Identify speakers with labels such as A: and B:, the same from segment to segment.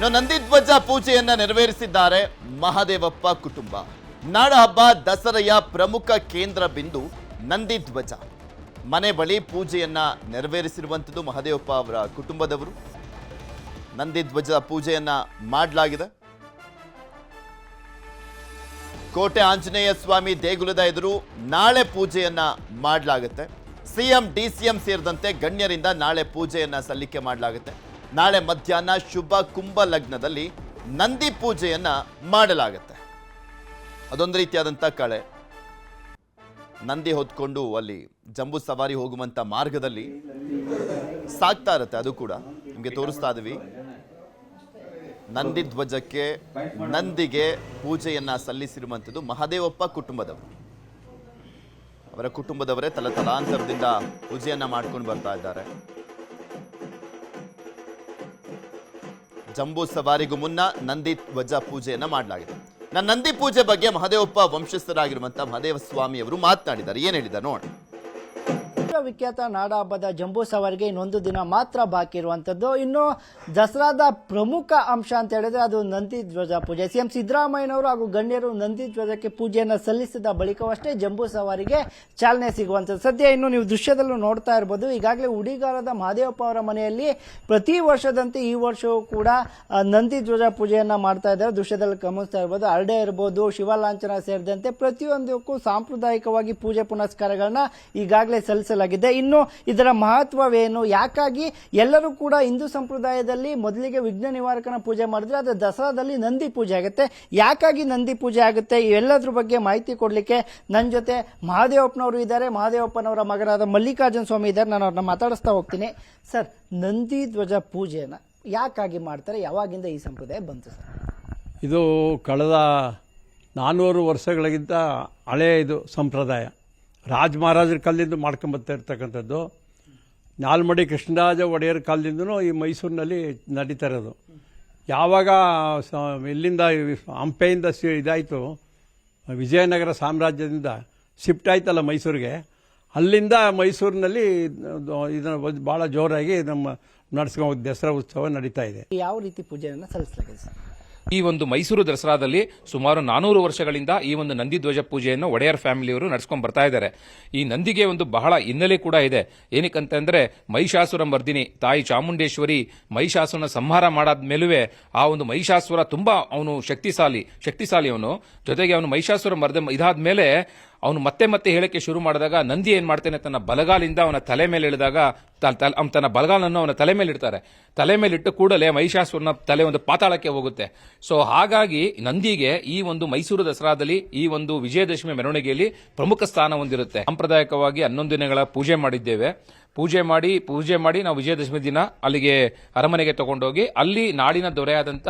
A: ನಂದಿಧ್ವಜ ಪೂಜೆಯನ್ನ ನೆರವೇರಿಸಿದ್ದಾರೆ ಮಹಾದೇವಪ್ಪ ಕುಟುಂಬ. ನಾಡ ಹಬ್ಬ ದಸರೆಯ ಪ್ರಮುಖ ಕೇಂದ್ರ ಬಿಂದು ನಂದಿಧ್ವಜ. ಮನೆ ಬಳಿ ಪೂಜೆಯನ್ನ ನೆರವೇರಿಸಿರುವಂಥದ್ದು ಮಹಾದೇವಪ್ಪ ಅವರ ಕುಟುಂಬದವರು. ನಂದಿಧ್ವಜ ಪೂಜೆಯನ್ನ ಮಾಡಲಾಗಿದೆ. ಕೋಟೆ ಆಂಜನೇಯ ಸ್ವಾಮಿ ದೇಗುಲದ ಎದುರು ನಾಳೆ ಪೂಜೆಯನ್ನ ಮಾಡಲಾಗುತ್ತೆ. ಸಿಎಂ, ಡಿಸಿಎಂ ಸೇರಿದಂತೆ ಗಣ್ಯರಿಂದ ನಾಳೆ ಪೂಜೆಯನ್ನ ಸಲ್ಲಿಕೆ ಮಾಡಲಾಗುತ್ತೆ. ನಾಳೆ ಮಧ್ಯಾಹ್ನ ಶುಭ ಕುಂಭ ಲಗ್ನದಲ್ಲಿ ನಂದಿ ಪೂಜೆಯನ್ನ ಮಾಡಲಾಗುತ್ತೆ. ಅದೊಂದು ರೀತಿಯಾದಂಥ ಕಳೆ. ನಂದಿ ಹೊತ್ಕೊಂಡು ಅಲ್ಲಿ ಜಂಬೂ ಸವಾರಿ ಹೋಗುವಂಥ ಮಾರ್ಗದಲ್ಲಿ ಸಾಗ್ತಾ ಇರುತ್ತೆ, ಅದು ಕೂಡ. ನಿಮಗೆ ತೋರಿಸ್ತಾ ಇದ್ವಿ. ನಂದಿ ಧ್ವಜಕ್ಕೆ, ನಂದಿಗೆ ಪೂಜೆಯನ್ನ ಸಲ್ಲಿಸಿರುವಂಥದ್ದು ಮಹಾದೇವಪ್ಪ ಕುಟುಂಬದವರು. ಅವರ ಕುಟುಂಬದವರೇ ತಲತಲಾಂತರದಿಂದ ಪೂಜೆಯನ್ನ ಮಾಡ್ಕೊಂಡು ಬರ್ತಾ ಇದ್ದಾರೆ. ಜಂಬೂ ಸವಾರಿಗೂ ಮುನ್ನ ನಂದಿ ಧ್ವಜ ಪೂಜೆಯನ್ನ ಮಾಡಲಾಗಿದೆ. ನನ್ನ ನಂದಿ ಪೂಜೆ ಬಗ್ಗೆ ಮಹದೇವಪ್ಪ ವಂಶಸ್ಥರಾಗಿರುವಂತಹ ಮಹದೇವ ಸ್ವಾಮಿ ಅವರು ಮಾತನಾಡಿದ್ದಾರೆ. ಏನ್ ಹೇಳಿದ್ದಾರೆ ನೋಡಿ.
B: ವಿಖ್ಯಾತ ನಾಡ ಹಬ್ಬದ ಜಂಬೂ ಸವಾರಿಗೆ ಇನ್ನೊಂದು ದಿನ ಮಾತ್ರ ಬಾಕಿ ಇರುವಂತದ್ದು. ಇನ್ನು ದಸರಾದ ಪ್ರಮುಖ ಅಂಶ ಅಂತ ಹೇಳಿದ್ರೆ ಅದು ನಂದಿ ಧ್ವಜ ಪೂಜೆ. ಸಿಎಂ ಸಿದ್ದರಾಮಯ್ಯನವರು ಹಾಗೂ ಗಣ್ಯರು ನಂದಿ ಧ್ವಜಕ್ಕೆ ಪೂಜೆಯನ್ನು ಸಲ್ಲಿಸಿದ ಬಳಿಕವಷ್ಟೇ ಜಂಬೂ ಸವಾರಿಗೆ ಚಾಲನೆ ಸಿಗುವಂಥದ್ದು ಸದ್ಯ ಇನ್ನು ನೀವು ದೃಶ್ಯದಲ್ಲೂ ನೋಡ್ತಾ ಇರ್ಬೋದು. ಈಗಾಗಲೇ ಉಡಿಗಾಲದ ಮಹದೇವಪ್ಪ ಅವರ ಮನೆಯಲ್ಲಿ ಪ್ರತಿ ವರ್ಷದಂತೆ ಈ ವರ್ಷವೂ ಕೂಡ ನಂದಿ ಧ್ವಜ ಪೂಜೆಯನ್ನ ಮಾಡ್ತಾ ಇದ್ದಾರೆ. ದೃಶ್ಯದಲ್ಲಿ ಗಮನಿಸ್ತಾ ಇರ್ಬೋದು. ಹರಡೆ ಇರ್ಬೋದು, ಶಿವಲಾಂಛನ ಸೇರಿದಂತೆ ಪ್ರತಿಯೊಂದಕ್ಕೂ ಸಾಂಪ್ರದಾಯಿಕವಾಗಿ ಪೂಜೆ ಪುನಸ್ಕಾರಗಳನ್ನ ಈಗಾಗಲೇ ಸಲ್ಲಿಸಲಾಗಿದೆ ಇನ್ನು ಇದರ ಮಹತ್ವವೇನು? ಯಾಕಾಗಿ? ಎಲ್ಲರೂ ಕೂಡ ಹಿಂದೂ ಸಂಪ್ರದಾಯದಲ್ಲಿ ಮೊದಲಿಗೆ ವಿಘ್ನ ನಿವಾರಕನ ಪೂಜೆ ಮಾಡಿದ್ರೆ ಅದು ದಸರಾದಲ್ಲಿ ನಂದಿ ಪೂಜೆ ಆಗುತ್ತೆ. ಯಾಕಾಗಿ ನಂದಿ ಪೂಜೆ ಆಗುತ್ತೆ? ಇವೆಲ್ಲದ್ರ ಬಗ್ಗೆ ಮಾಹಿತಿ ಕೊಡಲಿಕ್ಕೆ ನನ್ನ ಜೊತೆ ಮಹಾದೇವಪ್ಪನವರು ಇದ್ದಾರೆ. ಮಹಾದೇವಪ್ಪನವರ ಮಗನಾದ ಮಲ್ಲಿಕಾರ್ಜುನ ಸ್ವಾಮಿ ಇದ್ದಾರೆ. ನಾನು ಅವ್ರನ್ನ ಮಾತಾಡಿಸ್ತಾ ಹೋಗ್ತೀನಿ. ಸರ್, ನಂದಿ ಧ್ವಜ ಪೂಜೆನ ಯಾಕಾಗಿ ಮಾಡ್ತಾರೆ? ಯಾವಾಗಿಂದ ಈ ಸಂಪ್ರದಾಯ ಬಂತು ಸರ್?
C: ಇದು ಕಳೆದ ನಾನ್ನೂರು ವರ್ಷಗಳಿಗಿಂತ ಹಳೆಯ ಇದು ಸಂಪ್ರದಾಯ. ರಾಜ ಮಹಾರಾಜರ ಕಾಲದಿಂದ ಮಾಡ್ಕೊಂಬತ್ತಾ ಇರ್ತಕ್ಕಂಥದ್ದು. ನಾಲ್ಮಡಿ ಕೃಷ್ಣರಾಜ ಒಡೆಯರ್ ಕಾಲದಿಂದನೂ ಈ ಮೈಸೂರಿನಲ್ಲಿ ನಡೀತಾ ಇರೋದು. ಯಾವಾಗ ಇಲ್ಲಿಂದ ಹಂಪೆಯಿಂದ ಸಿ, ಇದಾಯಿತು, ವಿಜಯನಗರ ಸಾಮ್ರಾಜ್ಯದಿಂದ ಶಿಫ್ಟ್ ಆಯ್ತಲ್ಲ ಮೈಸೂರಿಗೆ. ಅಲ್ಲಿಂದ ಮೈಸೂರಿನಲ್ಲಿ, ಇದನ್ನು ಭಾಳ ಜೋರಾಗಿ ನಮ್ಮ ನಡೆಸ್ಕೊಂಡು ದಸರಾ ಉತ್ಸವ ನಡೀತಾ ಇದೆ.
B: ಯಾವ ರೀತಿ ಪೂಜೆಯನ್ನು ಸಲ್ಲಿಸಲಾಗಿದೆ ಸರ್?
D: ಈ ಒಂದು ಮೈಸೂರು ದಸರಾದಲ್ಲಿ ಸುಮಾರು ನಾನೂರು ವರ್ಷಗಳಿಂದ ಈ ಒಂದು ನಂದಿ ಧ್ವಜ ಪೂಜೆಯನ್ನು ಒಡೆಯರ್ ಫ್ಯಾಮಿಲಿಯವರು ನಡೆಸ್ಕೊಂಡು ಬರ್ತಾ ಇದ್ದಾರೆ. ಈ ನಂದಿಗೆ ಒಂದು ಬಹಳ ಹಿನ್ನೆಲೆ ಕೂಡ ಇದೆ. ಏನಕ್ಕಂತಂದ್ರೆ ಮಹಿಷಾಸುರ ಮರ್ದಿನಿ, ತಾಯಿ ಚಾಮುಂಡೇಶ್ವರಿ ಮಹಿಷಾಸುರನ ಸಂಹಾರ ಮಾಡಾದ ಮೇಲುವೆ ಆ ಒಂದು ಮಹಿಷಾಸುರ ತುಂಬಾ ಅವನು ಶಕ್ತಿಶಾಲಿ ಶಕ್ತಿಶಾಲಿ ಅವನು ಜೊತೆಗೆ ಅವನು ಮಹಿಷಾಸುರ ಮರ್ದ ಇದಾದ ಮೇಲೆ ಅವನು ಮತ್ತೆ ಮತ್ತೆ ಹೇಳಕ್ಕೆ ಶುರು ಮಾಡಿದಾಗ, ನಂದಿ ಏನು ಮಾಡ್ತಾನೆ? ತನ್ನ ಬಲಗಾಲಿಂದ ಅವನ ತಲೆ ಮೇಲೆ ಇಳಿದಾಗ ಅವ್ನ್ ತನ್ನ ಬಲಗಾಲನ್ನು ಅವನ ತಲೆ ಮೇಲೆ ಇಡ್ತಾರೆ. ತಲೆ ಮೇಲೆ ಇಟ್ಟು ಕೂಡಲೇ ಮಹಿಷಾಸುರನ ತಲೆ ಒಂದು ಪಾತಾಳಕ್ಕೆ ಹೋಗುತ್ತೆ. ಸೊ ಹಾಗಾಗಿ ನಂದಿಗೆ ಈ ಒಂದು ಮೈಸೂರು ದಸರಾದಲ್ಲಿ, ಈ ಒಂದು ವಿಜಯದಶಮಿ ಮೆರವಣಿಗೆಯಲ್ಲಿ ಪ್ರಮುಖ ಸ್ಥಾನ ಹೊಂದಿರುತ್ತೆ. ಸಾಂಪ್ರದಾಯಿಕವಾಗಿ ಹನ್ನೊಂದು ದಿನಗಳ ಪೂಜೆ ಮಾಡಿದ್ದೇವೆ. ಪೂಜೆ ಮಾಡಿ ಪೂಜೆ ಮಾಡಿ ನಾವು ವಿಜಯದಶಮಿ ದಿನ ಅಲ್ಲಿಗೆ ಅರಮನೆಗೆ ತಗೊಂಡೋಗಿ ಅಲ್ಲಿ ನಾಡಿನ ದೊರೆಯಾದಂಥ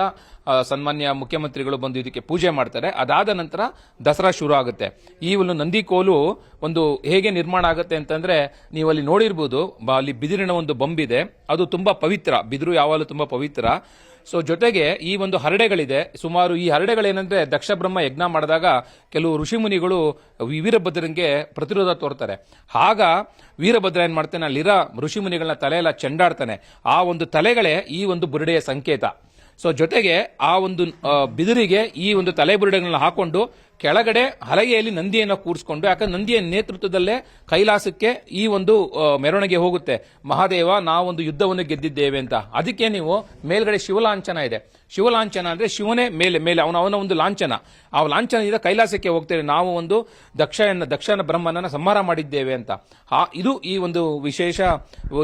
D: ಸನ್ಮಾನ್ಯ ಮುಖ್ಯಮಂತ್ರಿಗಳು ಬಂದು ಇದಕ್ಕೆ ಪೂಜೆ ಮಾಡ್ತಾರೆ. ಅದಾದ ನಂತರ ದಸರಾ ಶುರು ಆಗುತ್ತೆ. ಈ ಒಂದು ನಂದಿ ಕೋಲು ಒಂದು ಹೇಗೆ ನಿರ್ಮಾಣ ಆಗುತ್ತೆ ಅಂತಂದ್ರೆ ನೀವು ಅಲ್ಲಿ ನೋಡಿರ್ಬೋದು ಅಲ್ಲಿ ಬಿದಿರಿನ ಒಂದು ಬೊಂಬಿದೆ. ಅದು ತುಂಬಾ ಪವಿತ್ರ. ಬಿದಿರು ಯಾವಾಗಲೂ ತುಂಬಾ ಪವಿತ್ರ. ಸೊ ಜೊತೆಗೆ ಈ ಒಂದು ಹರಡೆಗಳಿದೆ. ಸುಮಾರು ಈ ಹರಡೆಗಳೇನಂದ್ರೆ ದಕ್ಷ ಬ್ರಹ್ಮ ಯಜ್ಞ ಮಾಡಿದಾಗ ಕೆಲವು ಋಷಿಮುನಿಗಳು ವೀರಭದ್ರನಿಗೆ ಪ್ರತಿರೋಧ ತೋರ್ತಾರೆ. ಆಗ ವೀರಭದ್ರ ಏನು ಮಾಡ್ತಾನೆ? ಅಲ್ಲಿರೋ ಋಷಿಮುನಿಗಳನ್ನ ತಲೆಯೆಲ್ಲ ಚೆಂಡಾಡ್ತಾನೆ. ಆ ಒಂದು ತಲೆಗಳೇ ಈ ಒಂದು ಬುರುಡೆಯ ಸಂಕೇತ. ಸೊ ಜೊತೆಗೆ ಆ ಒಂದು ಬಿದಿರಿಗೆ ಈ ಒಂದು ತಲೆ ಬುರುಡೆಗಳನ್ನ ಹಾಕೊಂಡು ಕೆಳಗಡೆ ಹಲಗೆಯಲ್ಲಿ ನಂದಿಯನ್ನು ಕೂರಿಸ್ಕೊಂಡು, ಯಾಕಂದ್ರೆ ನಂದಿಯ ನೇತೃತ್ವದಲ್ಲೇ ಕೈಲಾಸಕ್ಕೆ ಈ ಒಂದು ಮೆರವಣಿಗೆ ಹೋಗುತ್ತೆ. ಮಹಾದೇವ, ನಾವೊಂದು ಯುದ್ಧವನ್ನು ಗೆದ್ದಿದ್ದೇವೆ ಅಂತ. ಅದಕ್ಕೆ ನೀವು ಮೇಲ್ಗಡೆ ಶಿವಲಾಂಛನ ಇದೆ. ಶಿವಲಾಂಛನ ಅಂದ್ರೆ ಶಿವನೇ ಮೇಲೆ ಮೇಲೆ ಅವನ ಅವನ ಒಂದು ಲಾಂಛನ. ಆ ಲಾಂಛನದಿಂದ ಕೈಲಾಸಕ್ಕೆ ಹೋಗ್ತೇವೆ. ನಾವು ಒಂದು ದಕ್ಷನ ದಕ್ಷನ ಬ್ರಹ್ಮನನ್ನ ಸಂಹಾರ ಮಾಡಿದ್ದೇವೆ ಅಂತ. ಆ, ಇದು ಈ ಒಂದು ವಿಶೇಷ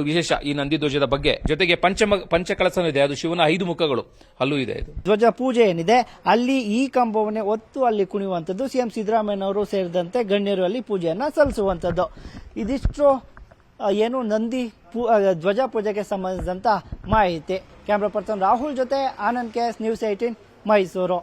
D: ವಿಶೇಷ ಈ ನಂದಿ ಧ್ವಜದ ಬಗ್ಗೆ. ಜೊತೆಗೆ ಪಂಚಮ ಪಂಚಕಳಸನ ಇದೆ. ಅದು ಶಿವನ ಐದು ಮುಖಗಳು. ಅಲ್ಲೂ ಇದೆ
B: ಧ್ವಜ ಪೂಜೆ ಏನಿದೆ ಅಲ್ಲಿ ಈ ಕಂಬವನ್ನೇ ಒತ್ತು ಅಲ್ಲಿ ಕುಣಿಯುವಂಥದ್ದು ಸಿಎಂ ಸಿದ್ದರಾಮಯ್ಯನವರು ಸೇರಿದಂತೆ ಗಣ್ಯರು ಅಲ್ಲಿ ಪೂಜೆಯನ್ನು ಸಲ್ಲಿಸುವಂಥದ್ದು. ಇದಿಷ್ಟು ಏನು ನಂದಿ ಪೂ ಧ್ವಜ ಪೂಜೆಗೆ ಸಂಬಂಧಿಸಿದಂಥ ಮಾಹಿತಿ. ಕ್ಯಾಮ್ರಾ ಪರ್ಸನ್ ರಾಹುಲ್ ಜೊತೆ Anand K S news eighteen Mysuru.